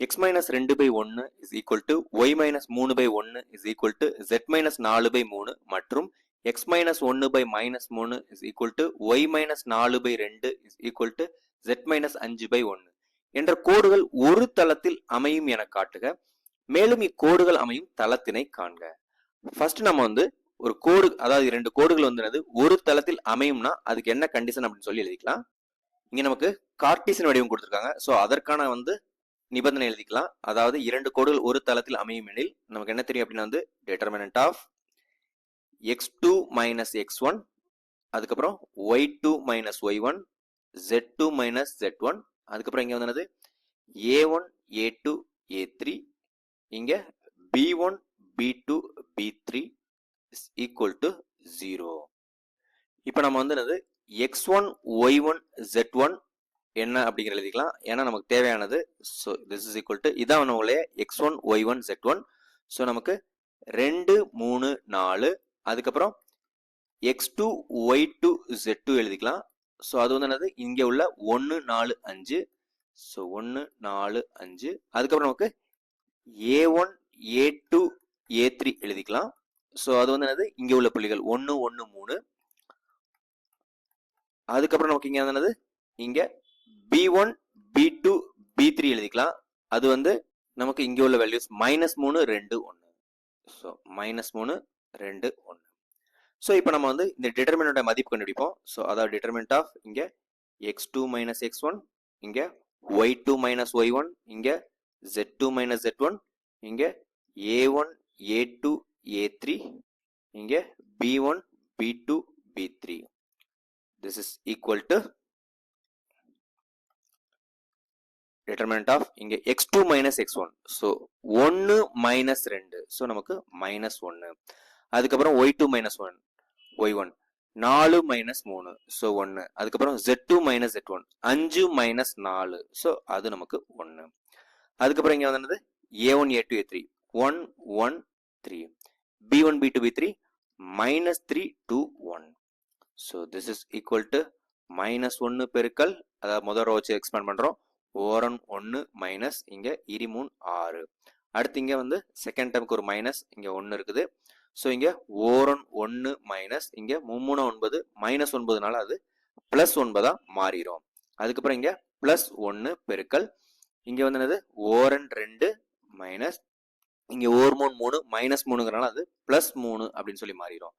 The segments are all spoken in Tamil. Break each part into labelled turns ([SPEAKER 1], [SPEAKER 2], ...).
[SPEAKER 1] எக்ஸ் மைனஸ் ரெண்டு பை ஒன்று is equal to Y minus மூணு பை ஒன்று is equal to Z minus நாலு பை மூணு மற்றும் எக்ஸ் மைனஸ் ஒன்று பை மைனஸ் மூணு is equal to Y minus நாலு பை ரெண்டு is equal to Z minus அஞ்சு பை ஒன்று என்ற கோடுகள் ஒரு தளத்தில் அமையும் என காட்டுக. மேலும் இக்கோடுகள் அமையும் தளத்தினை காண்க. ஃபர்ஸ்ட் நம்ம வந்து ஒரு கோடு அதாவது ரெண்டு கோடுகள் வந்து என்னது ஒரு தளத்தில் அமையும்னா அதுக்கு என்ன கண்டிஷன் அப்படின்னு சொல்லி எழுதிக்கலாம். இங்க நமக்கு கார்டீசன் வடிவம் கொடுத்துருக்காங்க. ஸோ அதற்கான வந்து நிபந்தனை எழுதிக்கலாம். அதாவது இரண்டு கோடுகள் ஒரு தளத்தில் அமையும் எனில் நமக்கு என்ன தெரியும் அப்படின்னா வந்து determinant of X two minus X one அதுக்கப்புறம் Y two minus Y one Z two minus Z one அதுக்கப்புறம் இங்கே வந்து A one A two A three இங்கே B one B two B three is equal to zero இப்போ நம்ம வந்து என்னது? X one Y one Z one என்ன அப்படிங்கிற எழுதிக்கலாம். ஏன்னா நமக்கு தேவையானது so this is equal to இதான் நம்மளுடைய X one Y one Z one so நமக்கு ரெண்டு மூணு நாலு அதுக்கப்புறம் X two Y two Z two எழுதிக்கலாம். ஸோ அது வந்து என்னது? இங்கே உள்ள ஒன்று நாலு அஞ்சு. ஸோ ஒன்று நாலு அஞ்சு. அதுக்கப்புறம் நமக்கு A one A two A three எழுதிக்கலாம். ஸோ அது வந்து என்னது? இங்கே உள்ள புள்ளிகள் ஒன்று ஒன்று மூணு. அதுக்கப்புறம் நமக்கு இங்கே வந்து என்னது? இங்கே B one B two B three எழுதிக்கலாம். அது வந்து நமக்கு இங்கே உள்ள வேல்யூஸ் மைனஸ் மூணு ரெண்டு ஒன்று ஸோ மைனஸ் மூணு ரெண்டு ஒன்று ஸோ இப்போ நம்ம வந்து இந்த டிட்டர்மினோட மதிப்பு கண்டுபிடிப்போம். ஸோ அதாவது டிட்டர்மினட் ஆஃப் இங்கே X two minus X one இங்கே Y two minus Y one இங்கே Z two minus Z one இங்கே A one A two A three இங்கே B one B two B three this is equal to determinant of இங்கே X two minus X one so ஒன்று மைனஸ் ரெண்டு. ஸோ நமக்கு மைனஸ் ஒன்று அதுக்கப்புறம் Y two minus one Y one நாலு மைனஸ் மூணு. ஸோ ஒன்று அதுக்கப்புறம் z two minus z one அஞ்சு மைனஸ் நாலு. ஸோ அது நமக்கு ஒன்று அதுக்கப்புறம் இங்கே வந்து a one a two a three one one three b one b two b three minus three two one so this is equal to minus ஒன்று பெருக்கல். அதாவது முதல் ரோ வச்சு எக்ஸ்பேண்ட் பண்ணுறோம் ஓரன் ஒன்று மைனஸ் இங்கே இருமூணு ஆறு. அடுத்து இங்கே வந்து செகண்ட் டைமுக்கு ஒரு மைனஸ் இங்கே ஒன்று இருக்குது. ஸோ இங்கே ஓரன் ஒன்று மைனஸ் இங்கே மும்மூணு ஒன்பது மைனஸ் ஒன்பதுனால அது ப்ளஸ் ஒன்பதாக மாறிடும் அதுக்கப்புறம் இங்கே ப்ளஸ் ஒன்று பெருக்கல் இங்கே வந்து என்னது? ஓரன் ரெண்டு மைனஸ் இங்கே ஓர் மூணு மூணு மைனஸ் மூணுங்கிறனால அது ப்ளஸ் மூணு அப்படின்னு சொல்லி மாறிடும்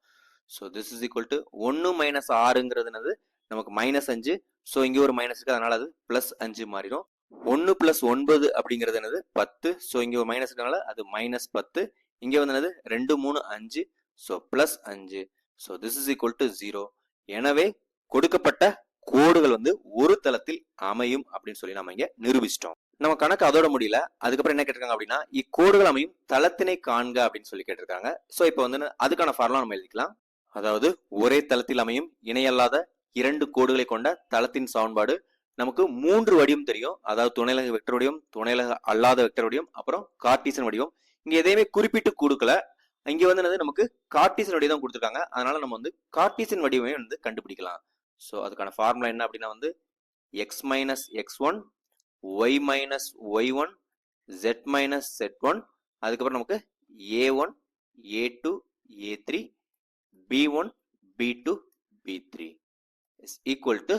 [SPEAKER 1] so this is equal to ஒன்று மைனஸ் ஆறுங்கிறது என்னது? நமக்கு மைனஸ் அஞ்சு. ஸோ இங்கே ஒரு மைனஸ் இருக்கு. அதனால அது ப்ளஸ் அஞ்சு மாறிடும். ஒன்று ப்ளஸ் ஒன்பது அப்படிங்கிறது என்னது? பத்து. ஸோ இங்கே ஒரு மைனஸ் இருக்கனால அது மைனஸ் பத்து. இங்கே வந்து என்னது? ரெண்டு மூணு அஞ்சு. ஸோ ப்ளஸ் அஞ்சு. So this is equal to zero எனவே கொடுக்கப்பட்ட கோடுகள் வந்து ஒரு தளத்தில் அமையும் அப்படின்னு சொல்லி நம்ம இங்க நிரூபிச்சிட்டோம். நம்ம கணக்கு அதோட முடியல. அதுக்கப்புறம் என்ன கேட்டிருக்காங்க அப்படின்னா இக்கோடுகள் அமையும் தளத்தினை காண்க அப்படின்னு சொல்லி கேட்டிருக்காங்க. ஸோ இப்போ வந்து அதுக்கான ஃபார்முலா நம்ம எழுதிக்கலாம். அதாவது ஒரே தளத்தில் அமையும் இணையல்லாத இரண்டு கோடுகளை கொண்ட தளத்தின் சமன்பாடு. நமக்கு மூன்று வடிவம் தெரியும். அதாவது துணைலக வெக்டர் வடிவம் துணைலக அல்லாத வெக்டர் வடிவம் அப்புறம் கார்டீசன் வடிவம். இங்க எதையுமே குறிப்பிட்டு கொடுக்கல. இங்க வந்து என்னது? நமக்கு கார்டீசன் வடிவம் கொடுத்துருக்காங்க. அதனால நம்ம வந்து கார்டீசன் வடிவமே வந்து கண்டுபிடிக்கலாம். ஸோ அதுக்கான ஃபார்முலா என்ன அப்படின்னா வந்து x minus x one y minus y one z minus z one அதுக்கப்புறம் நமக்கு a one a two a three b1 b2 b3 is equal to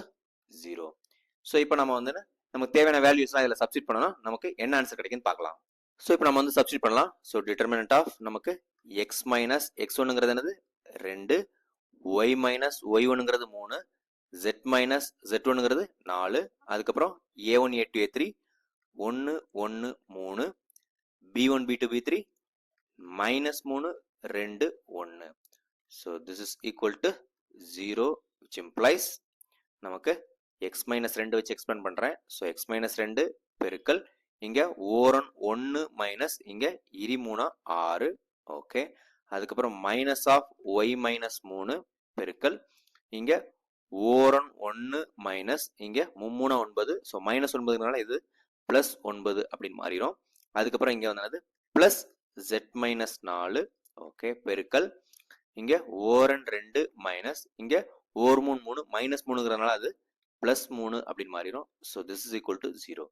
[SPEAKER 1] zero so இப்போ நம்ம வந்து நமக்கு தேவையான வேல்யூஸ்லாம் இதில் சப்ஸ்டிட் பண்ணணும் நமக்கு என்ன ஆன்சர் கிடைக்குன்னு பார்க்கலாம். ஸோ இப்போ நம்ம வந்து சப்ஸ்டிட் பண்ணலாம். ஸோ டிட்டர்மினன்ட் ஆஃப் நமக்கு எக்ஸ் மைனஸ் எக்ஸ் ஒன்னுங்கிறது என்னது? ரெண்டு. ஒய் மைனஸ் ஒய் ஒன்னுங்கிறது மூணு. ஜெட் மைனஸ் ஜெட் ஒன்னுங்கிறது நாலு. அதுக்கப்புறம் a one a two a three ஒன்று ஒன்று மூணு. B one b two b three minus மூணு ரெண்டு ஒன்று so this is equal to zero which implies நமக்கு எக்ஸ் மைனஸ் ரெண்டு வச்சு எக்ஸ்பேண்ட் பண்ணுறேன் ஸோ எக்ஸ் மைனஸ் ரெண்டு பெருக்கல் இங்கே ஓரன் ஒன்று மைனஸ் இங்கே இருமூணா ஆறு. ஓகே அதுக்கப்புறம் மைனஸ் ஆஃப் ஒய் மைனஸ் மூணு பெருக்கல் இங்கே ஓரன் ஒன்று மைனஸ் இங்கே மும்மூணா ஒன்பது. ஸோ மைனஸ் ஒன்பதுனால இது ப்ளஸ் ஒன்பது அப்படின்னு மாறிடும் அதுக்கப்புறம் இங்கே வந்து ப்ளஸ் ஜெட் மைனஸ் நாலு. ஓகே பெருக்கல் இங்க ஓரன் ரெண்டு மைனஸ் இங்கே ஓர் மூணு மூணு மைனஸ் மூணுங்கிறதுனால அது பிளஸ் மூணு அப்படின்னு மாறிடும். So this is equal to zero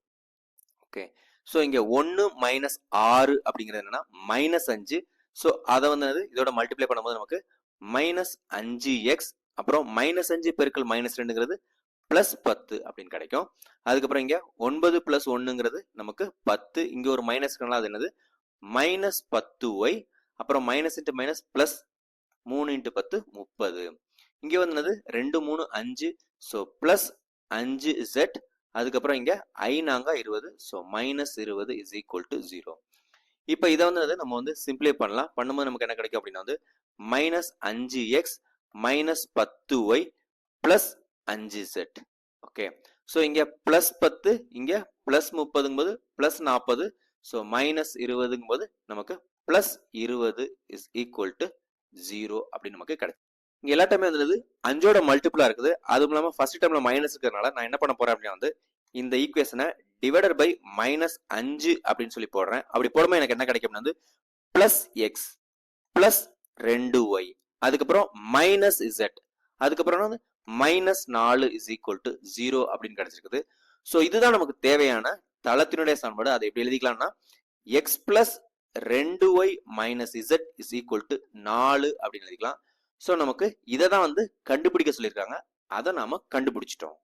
[SPEAKER 1] okay so இங்கே ஒன்று மைனஸ் ஆறு அப்படிங்கிறது என்னன்னா மைனஸ் அஞ்சு. ஸோ அதை வந்து என்னது? இதோட மல்டிப்ளை பண்ணும்போது நமக்கு மைனஸ் அஞ்சு எக்ஸ் அப்புறம் மைனஸ் அஞ்சு பெருக்கல் மைனஸ் ரெண்டுங்கிறது பிளஸ் பத்து அப்படின்னு கிடைக்கும். அதுக்கப்புறம் இங்கே ஒன்பது பிளஸ் ஒன்றுங்கிறது நமக்கு பத்து. இங்கே ஒரு மைனஸ் அது என்னது? மைனஸ் பத்து ஒய் அப்புறம் மைனஸ் இன்ட்டு மைனஸ் பிளஸ் மூணு இன்ட்டு பத்து முப்பது. இங்கே வந்து என்னது? ரெண்டு மூணு அஞ்சு. ஸோ பிளஸ் அஞ்சு இசட் அதுக்கப்புறம் இங்கே ஐநாங்கா இருபது. ஸோ மைனஸ் இருபது இஸ் ஈக்குவல் டு ஜீரோ இப்போ இதை வந்து நம்ம வந்து சிம்பிளை பண்ணலாம். பண்ணும்போது நமக்கு என்ன கிடைக்கும் அப்படின்னா வந்து மைனஸ் அஞ்சு எக்ஸ் மைனஸ் பத்து ஒய் பிளஸ் அஞ்சு செட் ஓகே ஸோ இங்கே பிளஸ் பத்து இங்கே பிளஸ் முப்பதுங்கும்போது பிளஸ் நாற்பது ஸோ மைனஸ் இருபதுங்கும்போது நமக்கு பிளஸ் இருபது இஸ் ஈக்குவல் டு ஜீரோ அப்படின்னு நமக்கு கிடைக்கும் இங்க எல்லா டைமே வந்து அஞ்சோட மல்டிபிளா இருக்குது. அதுவும் இல்லாம ஃபர்ஸ்ட் டைம்ல மைனஸ் இருக்கிறதுனால நான் என்ன பண்ண போறேன் அப்படின்னா வந்து இந்த ஈக்குவேஷனை டிவைடட் பை மைனஸ் அஞ்சு அப்படின்னு சொல்லி போடுறேன். அப்படி போடும்போது எனக்கு என்ன கிடைக்கும் வந்து பிளஸ் எக்ஸ் பிளஸ் ரெண்டு ஒய் அதுக்கப்புறம் மைனஸ் இசட் அதுக்கப்புறம் வந்து மைனஸ் நாலு இஸ் ஈக்குவல் டு ஜீரோ அப்படின்னு கிடைச்சிருக்குது. ஸோ இதுதான் நமக்கு தேவையான தளத்தினுடைய சமன்பாடு. அதை எப்படி எழுதிக்கலாம்னா எக்ஸ் பிளஸ் ரெண்டு y minus z is equal to நாலு அப்படின்னு எழுதிக்கலாம். ஸோ நமக்கு இதை தான் வந்து கண்டுபிடிக்க சொல்லியிருக்காங்க. அதை நாம கண்டுபிடிச்சிட்டோம்.